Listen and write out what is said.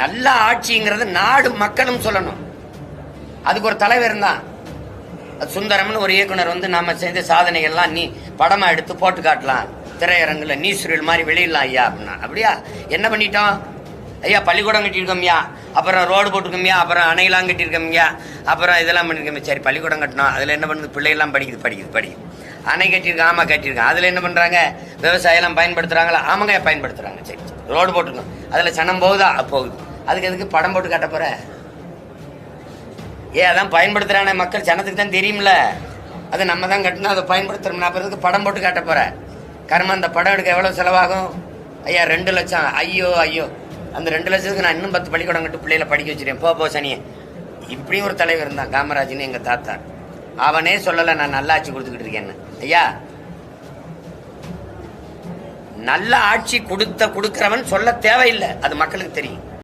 நல்ல ஆட்சிங்கிறது நாடு மக்களும் சொல்லணும். அதுக்கு ஒரு தலைவர் தான் சுந்தரம்னு ஒரு இயக்குனர் வந்து நாம செய்த சாதனைகள்லாம் நீ படமா எடுத்து போட்டு காட்டலாம். திரையரங்குல நீசுரியல் மாதிரி வெளியிடலாம் ஐயா அப்படின்னா. அப்படியா? என்ன பண்ணிட்டோம்? ஐயா பள்ளிக்கூடம் கட்டியிருக்கோம்யா அப்புறம் ரோடு போட்டிருக்கோம்யா அப்புறம் அணையெல்லாம் கட்டியிருக்கோம்யா அப்புறம் இதெல்லாம் பண்ணியிருக்கோம் சரி பள்ளிக்கூடம் கட்டணும் அதில் என்ன பண்ணுது? பிள்ளைகள்லாம் படிக்குது படிக்குது படிக்குது. அணை கட்டியிருக்கோம் ஆமாம் கட்டியிருக்கோம். அதில் என்ன பண்ணுறாங்க விவசாயம்லாம் பயன்படுத்துகிறாங்களா ஆமாங்க பயன்படுத்துகிறாங்க சரி சரி. ரோடு போட்டிருக்கோம். அதில் சனம் போகுதா? போகுது. அதுக்கு எதுக்கு படம் போட்டு காட்ட போகிற ஏ அதான் பயன்படுத்துறானே மக்கள். ஜனத்துக்கு தான் தெரியும்ல. அது நம்ம தான் கட்டணும் அதை பயன்படுத்துறோம். அப்புறத்துக்கு படம் போட்டு காட்ட போற கர்ம அந்த படம் எடுக்க எவ்வளவு செலவாகும்? ஐயா ரெண்டு லட்சம். ஐயோ ஐயோ. அந்த ரெண்டு லட்சத்துக்கு நான் இன்னும் பத்து பள்ளிக்கூடம் கட்டு பிள்ளைகளை படிக்க வச்சிருக்கேன். போ போ சனியே. இப்படியும் ஒரு தலைவர் இருந்தான். காமராஜ்னு எங்க தாத்தா. அவனே சொல்லல நான் நல்லா ஆட்சி கொடுத்துக்கிட்டு இருக்கேன்னு. ஐயா நல்ல ஆட்சி கொடுத்த கொடுக்கிறவன் சொல்ல தேவையில்லை. அது மக்களுக்கு தெரியும்.